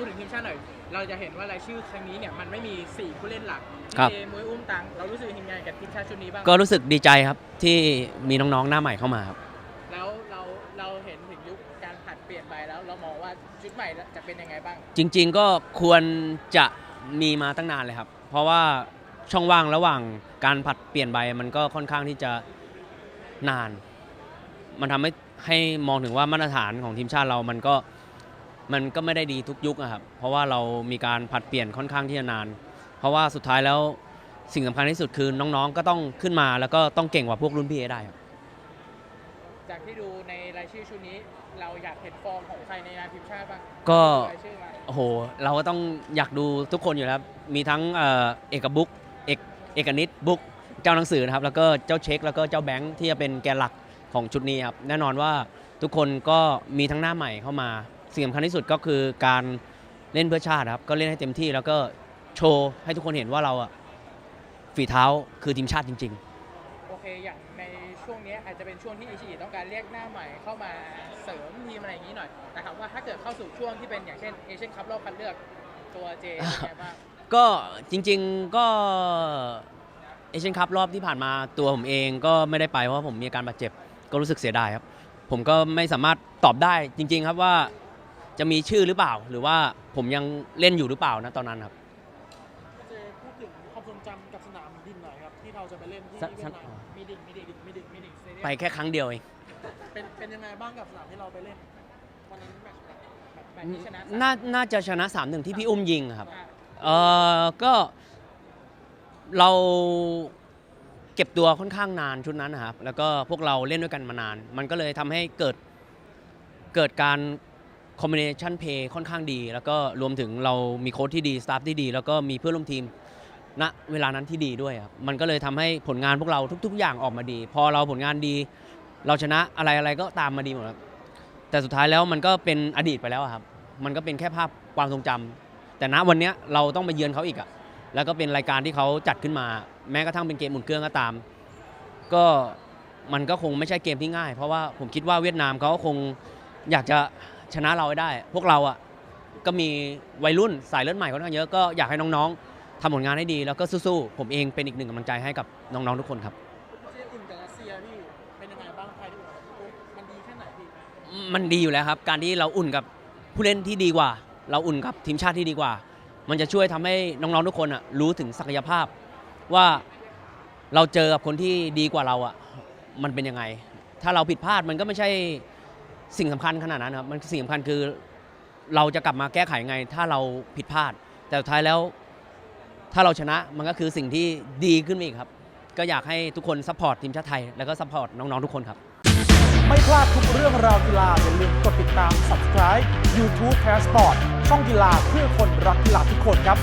พูดถึงทีมชาติหน่อย เราจะเห็นว่ารายชื่อครั้งนี้เนี่ยมันไม่มี4ผู้เล่นหลักครับ เจมวยอุ้มตัง เรารู้สึกยังไงกับทีมชาติชุดนี้บ้าง ก็รู้สึกดีใจครับที่มีน้องๆหน้าใหม่เข้ามาครับ แล้วเราเราเห็นถึงยุคการผัดเปลี่ยนไปแล้ว เรามองว่าชุดใหม่จะเป็นยังไงบ้าง จริงๆก็ควรจะมีมาตั้งนานเลยครับ เพราะว่าช่องว่างระหว่างการผัดเปลี่ยนใบมันก็ค่อนข้างที่จะนาน มันทำให้ให้มองถึงว่ามาตรฐานของทีมชาติเรามันก็ มันก็ไม่ได้ดีทุกยุคอะครับ เพราะว่าเรามีการผัดเปลี่ยนค่อนข้างที่จะนาน เพราะว่าสุดท้ายแล้วสิ่งสำคัญที่สุดคือน้องๆ ก็ต้องขึ้นมาแล้วก็ต้องเก่งกว่าพวกรุ่นพี่ให้ได้ครับ จากที่ดูในรายชื่อชุดนี้ เราอยากเห็นฟอร์มของใครในนามทีมชาติบ้างก็ รายชื่อมาโอ้โห เราก็ต้องอยากดูทุกคนอยู่แล้วครับ มีทั้งเอ่อเอกบุ๊กเอกเอกนิตบุ๊กเจ้าหนังสือนะครับ แล้วก็เจ้าเช็ค แล้วก็เจ้าแบงค์ที่จะเป็นแกนหลักของชุดนี้ครับ แน่นอนว่าทุกคนก็มีทั้งหน้าใหม่เข้ามา สิ่งสำคัญที่สุดก็คือการเล่นเพื่อชาติครับ ก็เล่นให้เต็มที่แล้วก็โชว์ให้ทุกคนเห็นว่าเราอะฝีเท้าคือทีมชาติจริง โอเค อย่างในช่วงนี้อาจจะเป็นช่วงที่อิชิอิต้องการเรียกหน้าใหม่เข้ามาเสริมทีมอะไรอย่างนี้หน่อยนะครับว่าถ้าเกิดเข้าสู่ช่วงที่เป็นอย่างเช่นเอเชียนคัพรอบคัดเลือกตัวเจเป็นไงบ้างๆ ก็จริง ๆก็เอเชียนคัพรอบที่ผ่านมาตัวผมเองก็ไม่ได้ไปเพราะว่าผมมีอาการบาดเจ็บ ก็รู้สึกเสียดายครับ ผมก็ไม่สามารถตอบได้จริง ๆ ครับว่า จะมีชื่อหรือเปล่า หรือว่าผมยังเล่นอยู่หรือเปล่านะตอนนั้นครับเจพูดถึงความทรงจำกับสนามดินหน่อยครับที่เราจะไปเล่นที่สเวียดนามมีดิ่งมีดิ่งมีดิ่งมีดิ่งสเตเดียมไปแค่ครั้งเดียวเองเป็นเป็นยังไงบ้างกับสนามที่เราไปเล่นวันนั้นแมตช์แบบแบบที่ชนะน่าน่าจะชนะ3-1ที่พี่อุ้มยิงครับอะเออก็เราเก็บตัวค่อนข้างนานชุดนั้นนะครับ แล้วก็พวกเราเล่นด้วยกันมานาน มันก็เลยทำให้เกิดเกิดการ คอมบิเนชันเพย์ค่อนข้างดี แล้วก็รวมถึงเรามีโค้ชที่ดีสตาฟที่ดี แล้วก็มีเพื่อนร่วมทีมณเวลานั้นที่ดีด้วยครับมันก็เลยทำให้ผลงานพวกเราทุก ๆ อย่างออกมาดี พอเราผลงานดี เราชนะอะไรอะไรก็ตามมาดีหมดครับแต่สุดท้ายแล้วมันก็เป็นอดีตไปแล้วครับ มันก็เป็นแค่ภาพความทรงจำแต่ณวันนี้เราต้องไปเยือนเขาอีกอะแล้วก็เป็นรายการที่เขาจัดขึ้นมา แม้กระทั่งเป็นเกมหมุนเครื่องก็ตาม ก็มันก็คงไม่ใช่เกมที่ง่าย เพราะว่าผมคิดว่าเวียดนามเขาคงอยากจะ ชนะเราให้ได้ พวกเราอะก็มีวัยรุ่นสายเลือดใหม่ค่อนข้างเยอะก็อยากให้น้องๆทำผลงานให้ดี แล้วก็สู้ๆผมเองเป็นอีกหนึ่งกำลังใจให้กับน้องๆทุกคนครับเจอุ่นกับรัสเซียพี่เป็นยังไงบ้างไทยที่อุ่นกับพี่ปุ๊บมันดีแค่ไหนพี่มันดีอยู่แล้วครับ การที่เราอุ่นกับผู้เล่นที่ดีกว่า เราอุ่นกับทีมชาติที่ดีกว่า มันจะช่วยทำให้น้องๆทุกคนอะรู้ถึงศักยภาพ ว่าเราเจอกับคนที่ดีกว่าเราอะมันเป็นยังไง ถ้าเราผิดพลาดมันก็ไม่ใช่ สิ่งสำคัญขนาดนั้นครับมันสิ่งสำคัญคือเราจะกลับมาแก้ไขยังไง ถ้าเราผิดพลาด แต่สุดท้ายแล้ว ถ้าเราชนะมันก็คือสิ่งที่ดีขึ้นมาอีกครับ ก็อยากให้ทุกคนซัพพอร์ตทีมชาติไทย แล้วก็ซัพพอร์ตน้องๆทุกคนครับ ไม่พลาดทุกเรื่องราวกีฬาอย่าลืมกดติดตาม subscribe YouTube Passport ช่องกีฬาเพื่อคนรักกีฬาทุกคนครับ